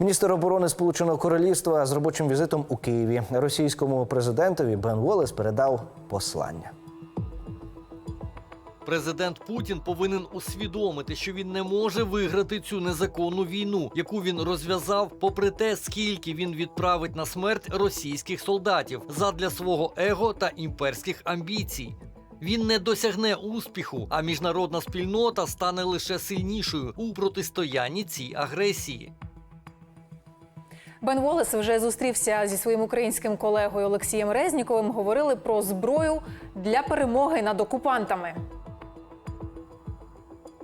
Міністр оборони Сполученого Королівства з робочим візитом у Києві російському президентові Бен Волес передав послання. Президент Путін повинен усвідомити, що він не може виграти цю незаконну війну, яку він розв'язав, попри те, скільки він відправить на смерть російських солдатів задля свого его та імперських амбіцій. Він не досягне успіху, а міжнародна спільнота стане лише сильнішою у протистоянні цій агресії. Бен Волес вже зустрівся зі своїм українським колегою Олексієм Резніковим. Говорили про зброю для перемоги над окупантами.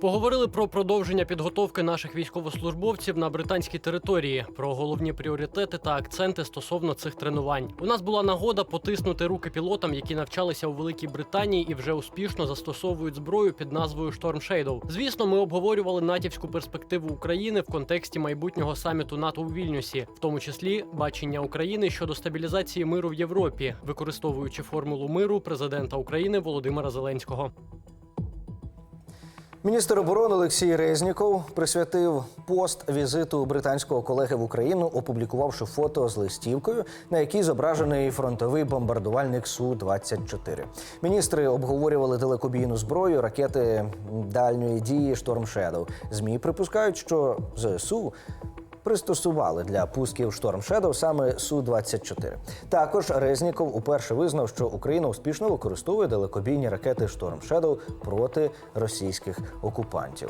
Поговорили про продовження підготовки наших військовослужбовців на британській території, про головні пріоритети та акценти стосовно цих тренувань. У нас була нагода потиснути руки пілотам, які навчалися у Великій Британії і вже успішно застосовують зброю під назвою Storm Shadow. Звісно, ми обговорювали натівську перспективу України в контексті майбутнього саміту НАТО у Вільнюсі, в тому числі бачення України щодо стабілізації миру в Європі, використовуючи формулу миру президента України Володимира Зеленського. Міністр оборони Олексій Резніков присвятив пост візиту британського колеги в Україну, опублікувавши фото з листівкою, на якій зображений фронтовий бомбардувальник су 24 Міністри обговорювали далекобійну зброю, ракети дальньої дії Шторм Shadow. Змі припускають, що ЗСУ пристосували для пусків Storm Shadow саме су 24 Також Резніков уперше визнав, що Україна успішно використовує далекобійні ракети Storm Shadow проти російських окупантів.